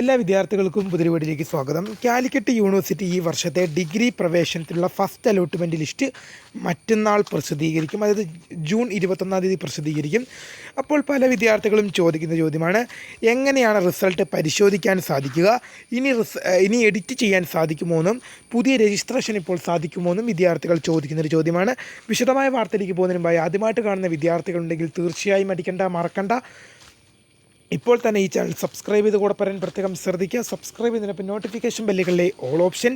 എല്ലാ വിദ്യാർത്ഥികൾക്കും പുതിരുവീടിലേക്ക് സ്വാഗതം. കാലിക്കറ്റ് യൂണിവേഴ്സിറ്റി ഈ വർഷത്തെ ഡിഗ്രി പ്രവേശനത്തിനുള്ള ഫസ്റ്റ് അലോട്ട്മെന്റ് ലിസ്റ്റ് മറ്റന്നാൾ പ്രസിദ്ധീകരിക്കും. അതായത് ജൂൺ ഇരുപത്തൊന്നാം തീയതി പ്രസിദ്ധീകരിക്കും. അപ്പോൾ പല വിദ്യാർത്ഥികളും ചോദിക്കുന്ന ചോദ്യമാണ് എങ്ങനെയാണ് റിസൾട്ട് പരിശോധിക്കാൻ സാധിക്കുക? ഇനി ഇനി എഡിറ്റ് ചെയ്യാൻ സാധിക്കുമോ എന്നും പുതിയ രജിസ്ട്രേഷൻ ഇപ്പോൾ സാധിക്കുമോ എന്നും വിദ്യാർത്ഥികൾ ചോദിക്കുന്നൊരു ചോദ്യമാണ്. വിശദമായ വാർത്തയിലേക്ക് പോകുന്നതിന് മുമ്പായി ആദ്യമായിട്ട് കാണുന്ന വിദ്യാർത്ഥികളുണ്ടെങ്കിൽ തീർച്ചയായും അടിക്കേണ്ട മറക്കണ്ട. ഇപ്പോൾ തന്നെ ഈ ചാനൽ സബ്സ്ക്രൈബ് ചെയ്ത് കൂടെ പറയാൻ പ്രത്യേകം ശ്രദ്ധിക്കുക. സബ്സ്ക്രൈബ് ചെയ്തതിനൊപ്പം നോട്ടിഫിക്കേഷൻ ബെല്ലുകളിലെ ഓൾ ഓപ്ഷൻ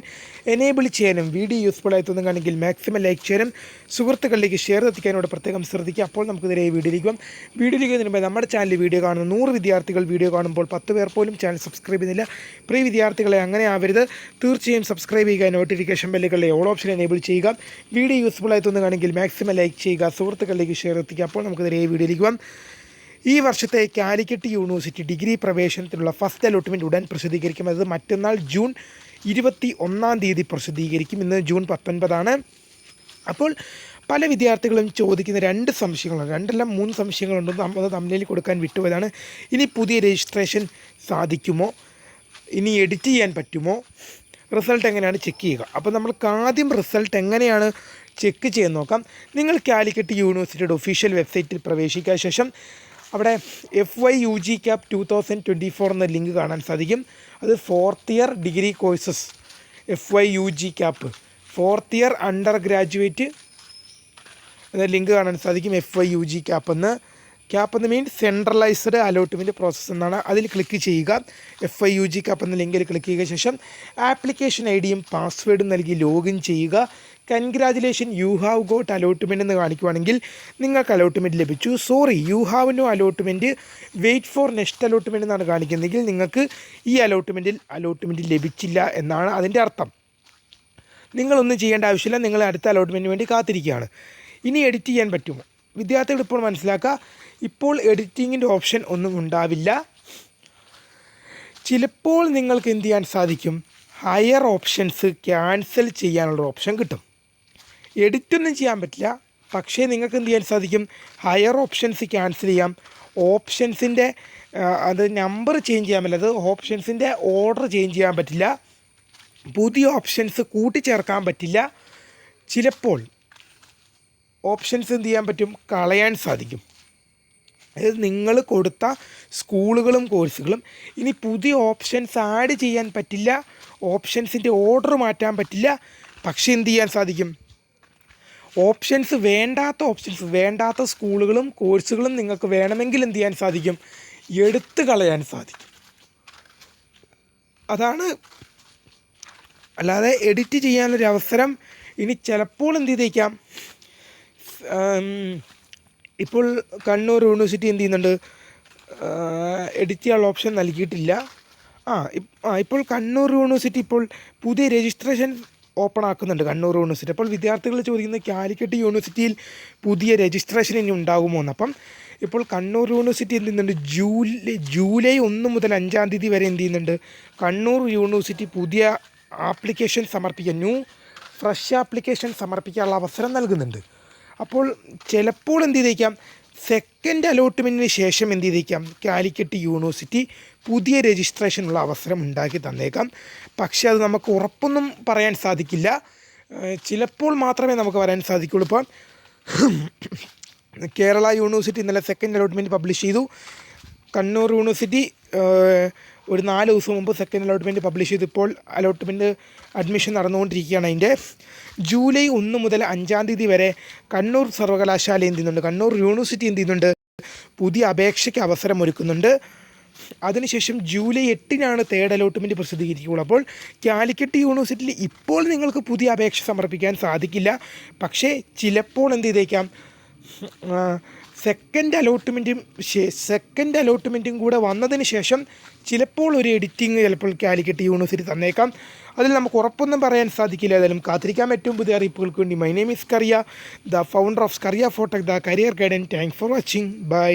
എനേബിൾ ചെയ്യാനും വീഡിയോ യൂസ്ഫുൾ ആയി തോന്നുകയാണെങ്കിൽ മാക്സിമം ലൈക്ക് ചെയ്യാനും സുഹൃത്തുക്കളിലേക്ക് ഷെയർ എത്തിക്കാനോട് പ്രത്യേകം ശ്രദ്ധിക്കുക. അപ്പോൾ നമുക്കിതിരെ വീഡിയോയിലേക്ക് പോകാം വീഡിയോയിലേക്ക് മുമ്പ് നമ്മുടെ ചാനൽ വീഡിയോ കാണുന്ന നൂറ് വിദ്യാർത്ഥികൾ വീഡിയോ കാണുമ്പോൾ പത്ത് പേർ പോലും ചാനൽ സബ്സ്ക്രൈബ് ചെയ്യുന്നില്ല. പ്രിയ വിദ്യാർത്ഥികളെ അങ്ങനെ ആവരുത്. തീർച്ചയായും സബ്സ്ക്രൈബ് ചെയ്യുക നോട്ടിഫിക്കേഷൻ ബെല്ലുകളിലെ ഓൾ ഓപ്ഷൻ എനേബിൾ ചെയ്യുക. വീഡിയോ യൂസ്ഫുൾ ആയി തോന്നുകയാണെങ്കിൽ മാക്സിമം ലൈക്ക് ചെയ്യുക സുഹൃത്തുക്കളിലേക്ക് ഷെയർ എത്തിക്കുക. അപ്പോൾ നമുക്കിതിരെ വീഡിയോയിലേക്ക് പോകാം ഈ വർഷത്തെ കാലിക്കറ്റ് യൂണിവേഴ്സിറ്റി ഡിഗ്രി പ്രവേശനത്തിനുള്ള ഫസ്റ്റ് അലോട്ട്മെന്റ് ഉടൻ പ്രസിദ്ധീകരിക്കും. അത് മറ്റന്നാൾ ജൂൺ ഇരുപത്തി ഒന്നാം തീയതി പ്രസിദ്ധീകരിക്കും. ഇന്ന് ജൂൺ പത്തൊൻപതാണ്. അപ്പോൾ പല വിദ്യാർത്ഥികളും ചോദിക്കുന്ന രണ്ട് സംശയങ്ങളുണ്ട് രണ്ടെല്ലാം മൂന്ന് സംശയങ്ങളുണ്ട്. നമ്മൾ തമ്മിൽ കൊടുക്കാൻ വിട്ടുപോയതാണ്. ഇനി പുതിയ രജിസ്ട്രേഷൻ സാധിക്കുമോ? ഇനി എഡിറ്റ് ചെയ്യാൻ പറ്റുമോ? റിസൾട്ട് എങ്ങനെയാണ് ചെക്ക് ചെയ്യുക? അപ്പോൾ നമ്മൾക്ക് ആദ്യം റിസൾട്ട് എങ്ങനെയാണ് ചെക്ക് ചെയ്യാൻ നോക്കാം. നിങ്ങൾ കാലിക്കറ്റ് യൂണിവേഴ്സിറ്റിയുടെ ഒഫീഷ്യൽ വെബ്സൈറ്റിൽ പ്രവേശിക്കാൻ ശേഷം അവിടെ F Y U G CAP two thousand twenty four എന്ന ലിങ്ക് കാണാൻ സാധിക്കും. അത് fourth year degree courses F Y U G CAP fourth year undergraduate എന്ന ലിങ്ക് കാണാൻ സാധിക്കും F Y U G CAP എന്ന്. ക്യാപ്പ് എന്ന് മീൻ സെൻട്രലൈസ്ഡ് അലോട്ട്മെന്റ് പ്രോസസ്സ് എന്നാണ്. അതിൽ ക്ലിക്ക് ചെയ്യുക. F I U G CAP എന്ന ലിങ്കിൽ ക്ലിക്ക് ചെയ്ത ശേഷം ആപ്ലിക്കേഷൻ ഐ ഡിയും പാസ്വേഡും നൽകി ലോഗിൻ ചെയ്യുക. Congratulation you have got allotment എന്ന് കാണിക്കുവാണെങ്കിൽ നിങ്ങൾക്ക് അലോട്ട്മെന്റ് ലഭിച്ചു. Sorry you have no allotment wait for next allotment എന്നാണ് കാണിക്കുന്നതെങ്കിൽ നിങ്ങൾക്ക് ഈ അലോട്ട്മെന്റിൽ അലോട്ട്മെന്റ് ലഭിച്ചില്ല എന്നാണ് അതിന്റെ അർത്ഥം. നിങ്ങളൊന്നും ചെയ്യേണ്ട ആവശ്യമില്ല നിങ്ങൾ അടുത്ത അലോട്ട്മെന്റിന് വേണ്ടി കാത്തിരിക്കുകയാണ്. ഇനി എഡിറ്റ് ചെയ്യാൻ പറ്റുമോ? വിദ്യാർത്ഥികൾ ഇപ്പോൾ മനസ്സിലാക്കുക ഇപ്പോൾ എഡിറ്റിങ്ങിന്റെ ഓപ്ഷൻ ഒന്നും ഉണ്ടാവില്ല. ചിലപ്പോൾ നിങ്ങൾക്ക് എന്ത് ചെയ്യാൻ സാധിക്കും? ഹയർ ഓപ്ഷൻസ് ക്യാൻസൽ ചെയ്യാനുള്ള ഓപ്ഷൻ കിട്ടും. എഡിറ്റൊന്നും ചെയ്യാൻ പറ്റില്ല. പക്ഷേ നിങ്ങൾക്ക് എന്ത് ചെയ്യാൻ സാധിക്കും? ഹയർ ഓപ്ഷൻസ് ക്യാൻസൽ ചെയ്യാം. ഓപ്ഷൻസിന്റെ അത് നമ്പർ ചേഞ്ച് ചെയ്യാൻ പറ്റില്ല. അത് ഓപ്ഷൻസിന്റെ ഓർഡർ ചേഞ്ച് ചെയ്യാൻ പറ്റില്ല. പുതിയ ഓപ്ഷൻസ് കൂട്ടിച്ചേർക്കാൻ പറ്റില്ല. ചിലപ്പോൾ ഓപ്ഷൻസ് എന്ത് ചെയ്യാൻ പറ്റും? കളയാൻ സാധിക്കും. അതായത് നിങ്ങൾ കൊടുത്ത സ്കൂളുകളും കോഴ്സുകളും ഇനി പുതിയ ഓപ്ഷൻസ് ആഡ് ചെയ്യാൻ പറ്റില്ല. ഓപ്ഷൻസിന്റെ ഓർഡർ മാറ്റാൻ പറ്റില്ല. പക്ഷേ എന്ത് ചെയ്യാൻ സാധിക്കും? ഓപ്ഷൻസ് വേണ്ടാത്ത ഓപ്ഷൻസ് വേണ്ടാത്ത സ്കൂളുകളും കോഴ്സുകളും നിങ്ങൾക്ക് വേണമെങ്കിൽ എന്ത് ചെയ്യാൻ സാധിക്കും? എടുത്തു കളയാൻ സാധിക്കും. അതാണ് അല്ലാതെ എഡിറ്റ് ചെയ്യാനൊരു അവസരം ഇനി ചിലപ്പോൾ എന്ത് ചെയ്തേക്കാം? ഇപ്പോൾ കണ്ണൂർ യൂണിവേഴ്സിറ്റി എന്ത് ചെയ്യുന്നുണ്ട്? എഡിറ്റ് ചെയ്യാനുള്ള ഓപ്ഷൻ നൽകിയിട്ടില്ല. ആ ഇപ്പോൾ കണ്ണൂർ യൂണിവേഴ്സിറ്റി ഇപ്പോൾ പുതിയ രജിസ്ട്രേഷൻ ഓപ്പൺ ആക്കുന്നുണ്ട് കണ്ണൂർ യൂണിവേഴ്സിറ്റി. അപ്പോൾ വിദ്യാർത്ഥികൾ ചോദിക്കുന്നത് കാലിക്കറ്റ് യൂണിവേഴ്സിറ്റിയിൽ പുതിയ രജിസ്ട്രേഷൻ ഇനി ഉണ്ടാകുമോ എന്ന്. അപ്പം ഇപ്പോൾ കണ്ണൂർ യൂണിവേഴ്സിറ്റി എന്ത് ചെയ്യുന്നുണ്ട് ജൂലൈ ജൂലൈ ഒന്ന് മുതൽ അഞ്ചാം തീയതി വരെ എന്ത് ചെയ്യുന്നുണ്ട്? കണ്ണൂർ യൂണിവേഴ്സിറ്റി പുതിയ ആപ്ലിക്കേഷൻ സമർപ്പിക്കുക ന്യൂ ഫ്രഷ് ആപ്ലിക്കേഷൻ സമർപ്പിക്കാനുള്ള അവസരം നൽകുന്നുണ്ട്. അപ്പോൾ ചിലപ്പോൾ എന്ത് ചെയ്തേക്കാം? സെക്കൻഡ് അലോട്ട്മെന്റിന് ശേഷം എന്ത് ചെയ്തേക്കാം? കാലിക്കറ്റ് യൂണിവേഴ്സിറ്റി പുതിയ രജിസ്ട്രേഷനുള്ള അവസരം ഉണ്ടാക്കി തന്നേക്കാം. പക്ഷേ അത് നമുക്ക് ഉറപ്പൊന്നും പറയാൻ സാധിക്കില്ല. ചിലപ്പോൾ മാത്രമേ നമുക്ക് പറയാൻ സാധിക്കുള്ളൂ. ഇപ്പം കേരള യൂണിവേഴ്സിറ്റി ഇന്നലെ സെക്കൻഡ് അലോട്ട്മെന്റ് പബ്ലിഷ് ചെയ്തു. കണ്ണൂർ യൂണിവേഴ്സിറ്റി ഒരു നാല് ദിവസം മുമ്പ് സെക്കൻഡ് അലോട്ട്മെന്റ് പബ്ലിഷ് ചെയ്ത് ഇപ്പോൾ അലോട്ട്മെന്റ് അഡ്മിഷൻ നടന്നുകൊണ്ടിരിക്കുകയാണ് അതിന്റെ. ജൂലൈ ഒന്ന് മുതൽ അഞ്ചാം തീയതി വരെ കണ്ണൂർ സർവകലാശാല എന്ത് ചെയ്യുന്നുണ്ട്? കണ്ണൂർ യൂണിവേഴ്സിറ്റി എന്ത് ചെയ്യുന്നുണ്ട്? പുതിയ അപേക്ഷയ്ക്ക് അവസരം ഒരുക്കുന്നുണ്ട്. അതിനുശേഷം ജൂലൈ എട്ടിനാണ് തേർഡ് അലോട്ട്മെന്റ് പ്രസിദ്ധീകരിക്കുകയുള്ളൂ. അപ്പോൾ കാലിക്കറ്റ് യൂണിവേഴ്സിറ്റിയിൽ ഇപ്പോൾ നിങ്ങൾക്ക് പുതിയ അപേക്ഷ സമർപ്പിക്കാൻ സാധിക്കില്ല. പക്ഷേ ചിലപ്പോൾ എന്ത് ചെയ്തേക്കാം? സെക്കൻഡ് അലോട്ട്മെന്റും സെക്കൻഡ് അലോട്ട്മെന്റും കൂടെ വന്നതിന് ശേഷം ചിലപ്പോൾ ഒരു എഡിറ്റിംഗ് ചിലപ്പോൾ കാലിക്കറ്റ് യൂണിവേഴ്സിറ്റി തന്നേക്കാം. അതിൽ നമുക്ക് ഉറപ്പൊന്നും പറയാൻ സാധിക്കില്ല. ഏതായാലും കാത്തിരിക്കാൻ ഏറ്റവും പുതിയ അറിയിപ്പുകൾക്ക് വേണ്ടി my name is Kariya the founder of Kariya ഫോട്ടക് the career guidance thank for watching bye